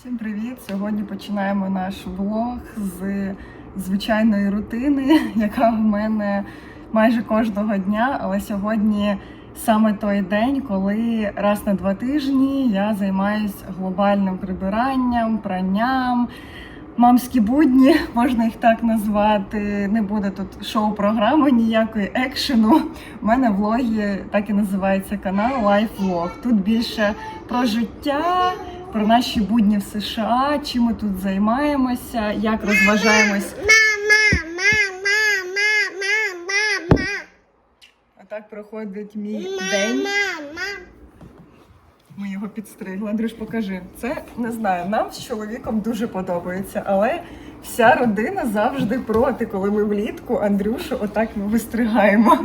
Всім привіт! Сьогодні починаємо наш влог з звичайної рутини, яка в мене майже кожного дня. Але сьогодні саме той день, коли раз на два тижні я займаюся глобальним прибиранням, пранням. Мамські будні, можна їх так назвати. Не буде тут шоу-програми, ніякої екшену. У мене влоги так і називається канал Life Vlog. Тут більше про життя, про наші будні в США, чим ми тут займаємося, як розважаємось. Мама, мама, мама, мама, А так проходить мій день. Ми його підстригли. Андрюш, покажи. Це не знаю. Нам з чоловіком дуже подобається, але вся родина завжди проти, коли ми влітку Андрюшу отак ми вистригаємо.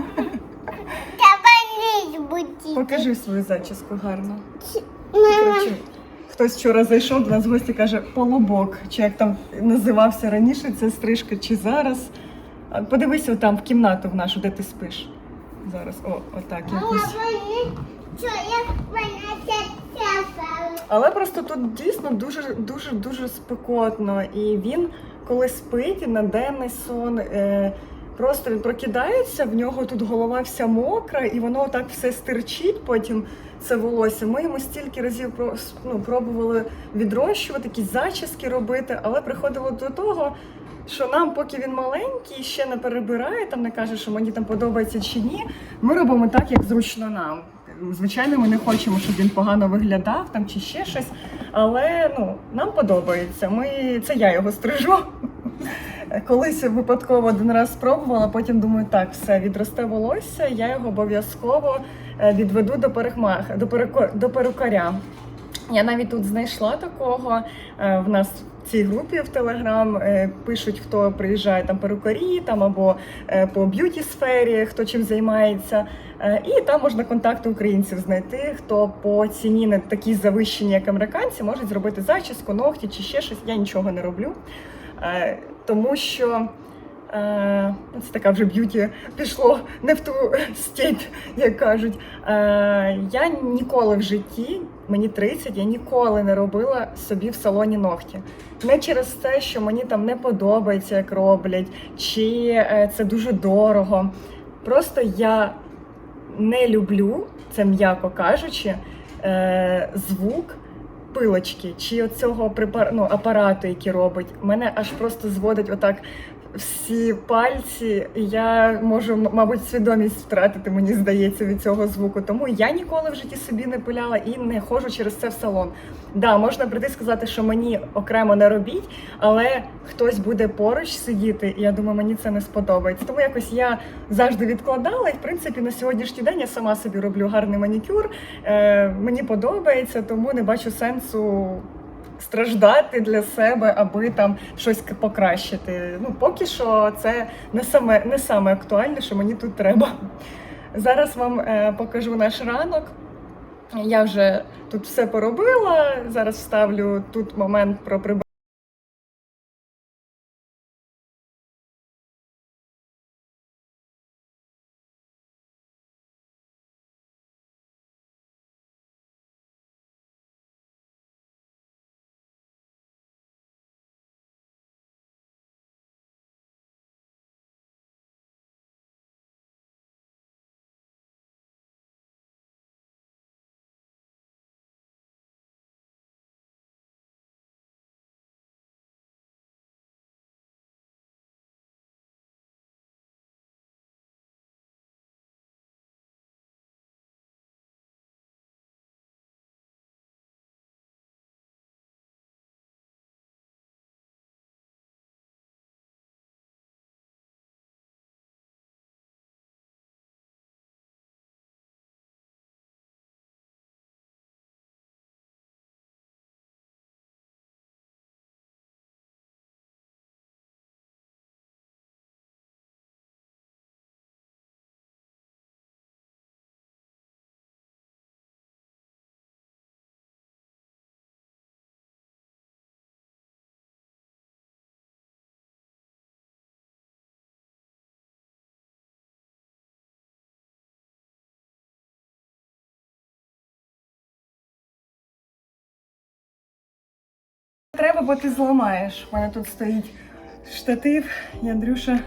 Покажи свою зачіску гарно. Мама, Коротше, хтось вчора зайшов до нас в гості, каже полубок, чи як там називався раніше, це стрижка, чи зараз. Подивися там в кімнату в нашу, де ти спиш. Зараз, о, отак якось. Але просто тут дійсно дуже дуже дуже спекотно. І він, коли спить на денний сон, е, просто він прокидається, в нього тут голова вся мокра, і воно так все стирчить. Потім це волосся. Ми йому стільки разів ну, пробували відрощувати, якісь зачіски робити, але приходило до того. Що нам, поки він маленький, ще не перебирає, там не каже, що мені там подобається чи ні. Ми робимо так, як зручно нам. Звичайно, ми не хочемо, щоб він погано виглядав там чи ще щось. Але ну, нам подобається. Ми... Це я його стрижу. Колись випадково один раз спробувала, потім думаю, так, все, відросте волосся, я його обов'язково е, відведу до перехмах, до, переко... до перукаря. Я навіть тут знайшла такого. е, В нас в цій групі в Телеграм пишуть, хто приїжджає там перукарі, там або е, по б'юті сфері, хто чим займається. І там можна контакти українців знайти, хто по ціні не такі завищені, як американці, можуть зробити зачіску, ногті чи ще щось. Я нічого не роблю. Тому що е, це така вже б'юті пішло не в ту степь, як кажуть. Е, Я ніколи в житті, мені 30, я ніколи не робила собі в салоні ногті. Не через те, що мені там не подобається, як роблять, чи е, це дуже дорого. Просто я не люблю, це м'яко кажучи, е, звук пилочки чи оцього препар... ну, апарату, який робить. Мене аж просто зводить отак всі пальці, я можу, мабуть, свідомість втратити, мені здається, від цього звуку. Тому я ніколи в житті собі не пиляла і не ходжу через це в салон. Да, можна прийти сказати, що мені окремо не робіть, але хтось буде поруч сидіти, і я думаю, мені це не сподобається. Тому якось я завжди відкладала, і в принципі на сьогоднішній день я сама собі роблю гарний манікюр. Е, мені подобається, тому не бачу сенсу страждати для себе, аби там щось покращити. Ну, поки що це не саме, не саме актуальне, що мені тут треба. Зараз вам е, покажу наш ранок. Я вже тут все поробила. Зараз вставлю тут момент про прибирання. Треба, бо ти зламаєш. У мене тут стоїть штатив, і Андрюша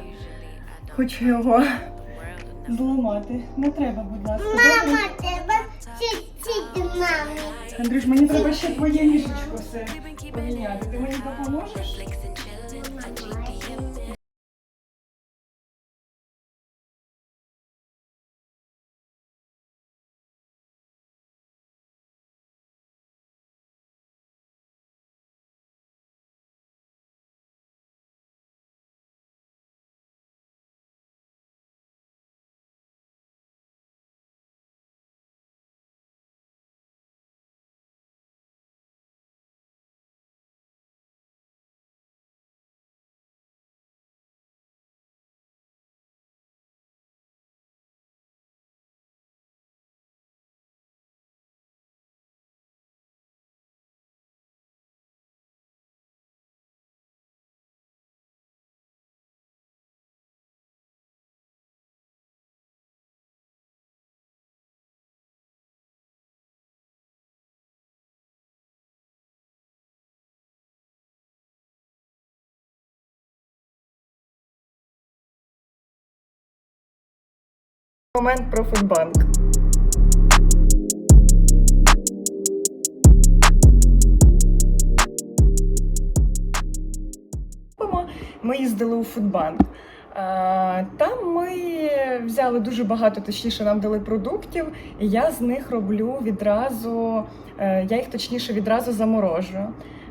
хоче його зламати. Не треба, будь ласка. Мама, треба чистити мамі. Андрюш, мені треба ще твоє ліжечко все поміняти. Ти мені допоможеш? Момент про Фудбанк. Ми їздили у Фудбанк. Е, Там ми взяли дуже багато, точніше, нам дали продуктів, і я з них роблю відразу, е, я їх точніше відразу заморожую.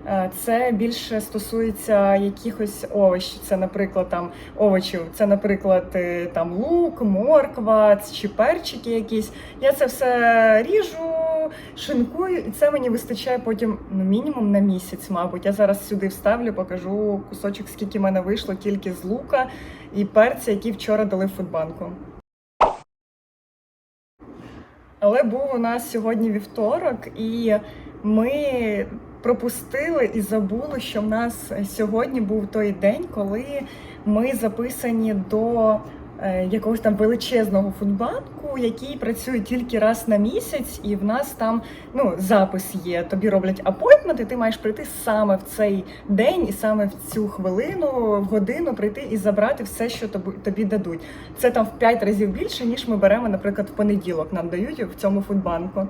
Е, Це більше стосується якихось овочів. Це, наприклад, там овочів. Це, наприклад, е, там лук, морква чи перчики якісь. Я це все ріжу, шинкую, і це мені вистачає потім ну, мінімум на місяць, мабуть. Я зараз сюди вставлю, покажу кусочок, скільки в мене вийшло тільки з лука і перця, які вчора дали в фудбанку. Але був у нас сьогодні вівторок, і ми пропустили і забули, що в нас сьогодні був той день, коли ми записані до е, якогось там величезного фудбанку, який працює тільки раз на місяць, і в нас там ну, запис є. Тобі роблять апойтмент, і ти маєш прийти саме в цей день і саме в цю хвилину, в годину прийти і забрати все, що тобі, тобі дадуть. Це там в 5 разів більше, ніж ми беремо, наприклад, в понеділок нам дають в цьому фудбанку.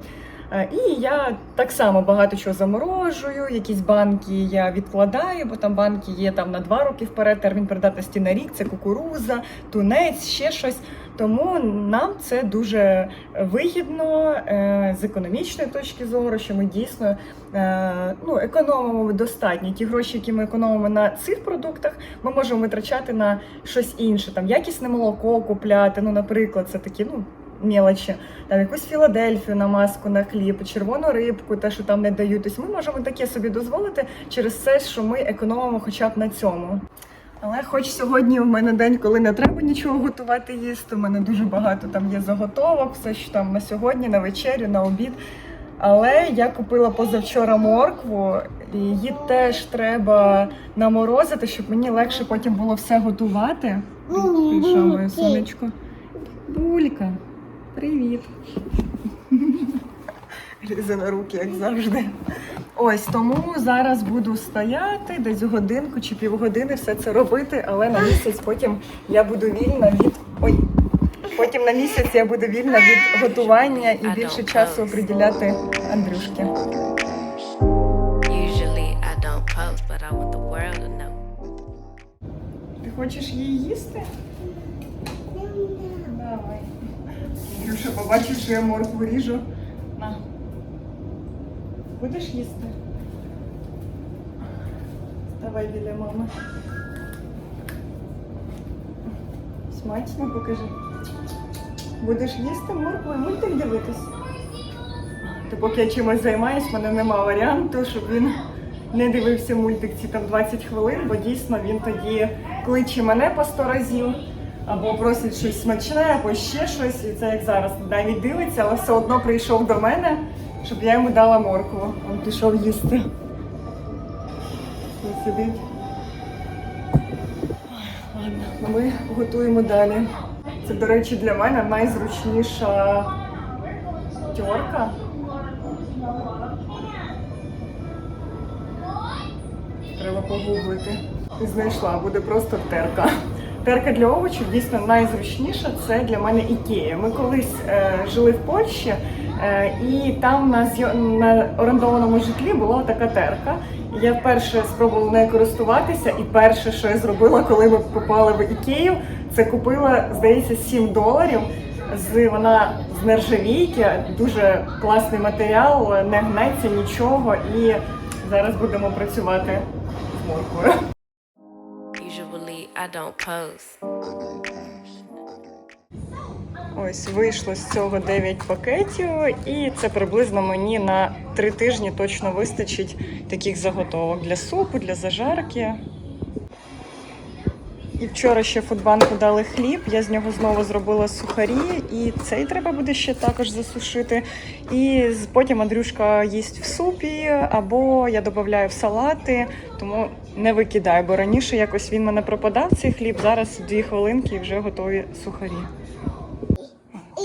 Е, І я так само багато чого заморожую, якісь банки я відкладаю, бо там банки є там на два роки вперед, термін придатності на рік, це кукуруза, тунець, ще щось. Тому нам це дуже вигідно е, з економічної точки зору, що ми дійсно е, ну, економимо достатньо. Ті гроші, які ми економимо на цих продуктах, ми можемо витрачати на щось інше. Там якісне молоко купляти. Ну, наприклад, це такі, ну. Мелочі, там якусь Філадельфію на маску на хліб, червону рибку, те, що там не дають. Тобто ми можемо таке собі дозволити через те, що ми економимо хоча б на цьому. Але хоч сьогодні в мене день, коли не треба нічого готувати їсти, у мене дуже багато там є заготовок, все що там на сьогодні, на вечерю, на обід. Але я купила позавчора моркву, і її теж треба наморозити, щоб мені легше потім було все готувати. Прийшов сонечко. Булька, привіт. Лізе на руки, як завжди. Ось тому зараз буду стояти десь годинку чи півгодини все це робити, але на місяць потім я буду вільна від. Ой. Потім на місяць я буду вільна від готування і більше часу приділяти Андрюшки. Ти хочеш її їсти? Давай. Андрюша, побачив, що я моркву ріжу. На. Будеш їсти? Давай біля мами. Смачно покажи. Будеш їсти моркву і мультик дивитись? Та поки я чимось займаюсь, в мене нема варіанту, щоб він не дивився мультик ці там 20 хвилин, бо дійсно він тоді кличе мене по 100 разів, або просить щось смачне, або ще щось. І це як зараз навіть дивиться, але все одно прийшов до мене, щоб я йому дала моркву. Він пішов їсти. Він сидить. Ладно, ми готуємо далі. Це, до речі, для мене найзручніша терка. Треба погуглити. Знайшла, буде просто терка. Терка для овочів дійсно найзручніша. Це для мене ікея. Ми колись е, жили в Польщі, е, і там на, на орендованому житлі була така терка. Я вперше спробувала нею користуватися, і перше, що я зробила, коли ми попали в ікею, це купила, здається, 7 доларів. З вона з нержавійки, дуже класний матеріал, не гнеться нічого, і зараз будемо працювати з морквою. I don't post. Ось вийшло з цього 9 пакетів, і це приблизно мені на 3 тижні точно вистачить таких заготовок для супу, для зажарки. І вчора ще фудбанку дали хліб, я з нього знову зробила сухарі, і цей треба буде ще також засушити. І потім Андрюшка їсть в супі, або я додаю в салати, тому не викидаю, бо раніше якось він мене пропадав цей хліб. Зараз дві хвилинки і вже готові сухарі.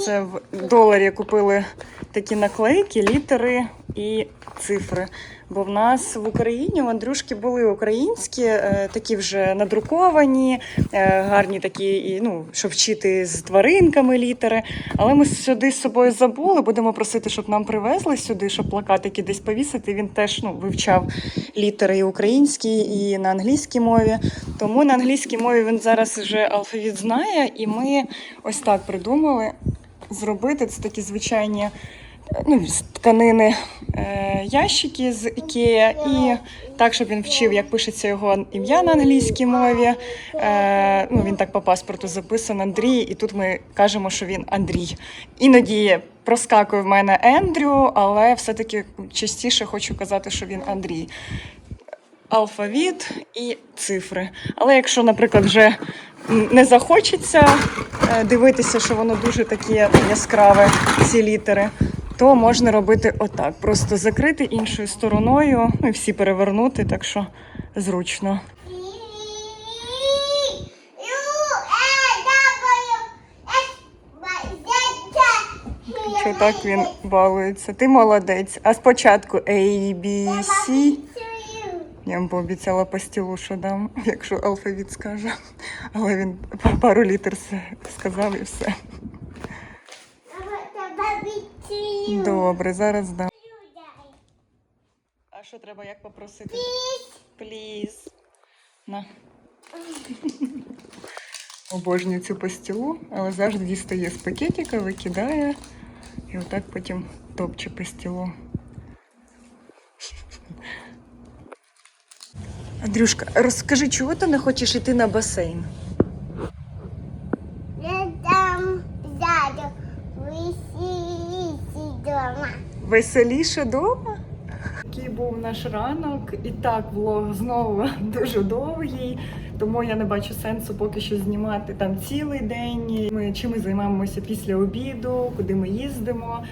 Це в доларі купили такі наклейки, літери і цифри. Бо в нас в Україні Андрюшки були українські, е, такі вже надруковані, е, гарні такі, і, ну, щоб вчити з тваринками літери. Але ми сюди з собою забули. Будемо просити, щоб нам привезли сюди, щоб плакатики десь повісити. Він теж ну, вивчав літери і українські, і на англійській мові. Тому на англійській мові він зараз вже алфавіт знає, і ми ось так придумали зробити. Це такі звичайні ну, з тканини е, ящики з Ікея, і так, щоб він вчив, як пишеться його ім'я на англійській мові. Е, ну, він так по паспорту записаний Андрій, і тут ми кажемо, що він Андрій. Іноді проскакує в мене Ендрю, але все-таки частіше хочу казати, що він Андрій. Алфавіт і цифри. Але якщо, наприклад, вже не захочеться е, дивитися, що воно дуже таке яскраве, ці літери, то можна робити отак: просто закрити іншою стороною, ну і всі перевернути, так що зручно. Що так він балується? Ти молодець. А спочатку A, B, C. Я йому пообіцяла пастілу, що дам, якщо алфавіт скаже. Але він пару літер сказав і все. Добре, зараз дам. А що треба як попросити? Пліз. На. Обожнюю цю пастілу, але завжди дістає з пакетика, викидає і отак потім топче пастілу. Андрюшка, розкажи, чого ти не хочеш йти на басейн? Веселіше дома? Який був наш ранок, і так влог знову дуже довгий, тому я не бачу сенсу поки що знімати там цілий день. Ми чим ми займаємося після обіду, куди ми їздимо.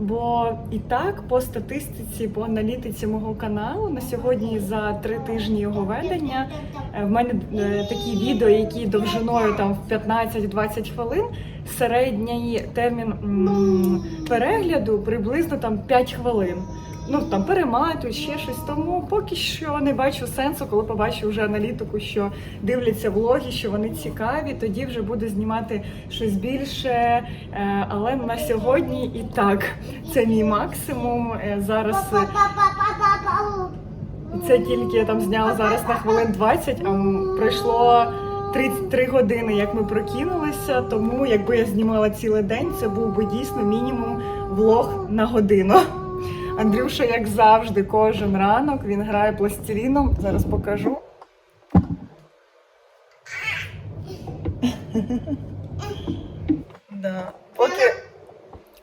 Бо і так, по статистиці, по аналітиці мого каналу на сьогодні за три тижні його ведення е, в мене е, такі відео, які довжиною там в 15-20 хвилин. Середній термін перегляду приблизно там 5 хвилин. Ну там перематують ще щось. Тому поки що не бачу сенсу, коли побачу вже аналітику, що дивляться влоги, що вони цікаві. Тоді вже буду знімати щось більше. Е, Але на сьогодні і так це мій максимум. Е, Зараз е, це тільки я там зняла зараз на хвилин 20, а пройшло 33 години, як ми прокинулися. Тому якби я знімала цілий день, це був би дійсно мінімум влог на годину. Андрюша, як завжди, кожен ранок він грає пластиліном. Зараз покажу. Да. Поки,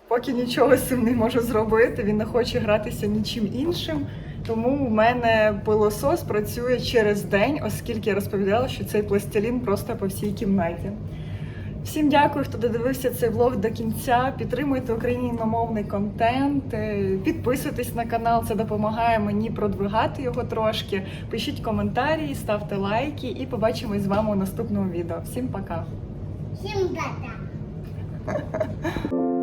поки нічого з цим не можу зробити, він не хоче гратися нічим іншим. Тому в мене пилосос працює через день, оскільки я розповідала, що цей пластилін просто по всій кімнаті. Всім дякую, хто додивився цей влог до кінця. Підтримуйте україномовний контент, е, підписуйтесь на канал, це допомагає мені продвигати його трошки. Пишіть коментарі, ставте лайки і побачимось з вами у наступному відео. Всім пока! Всім пока.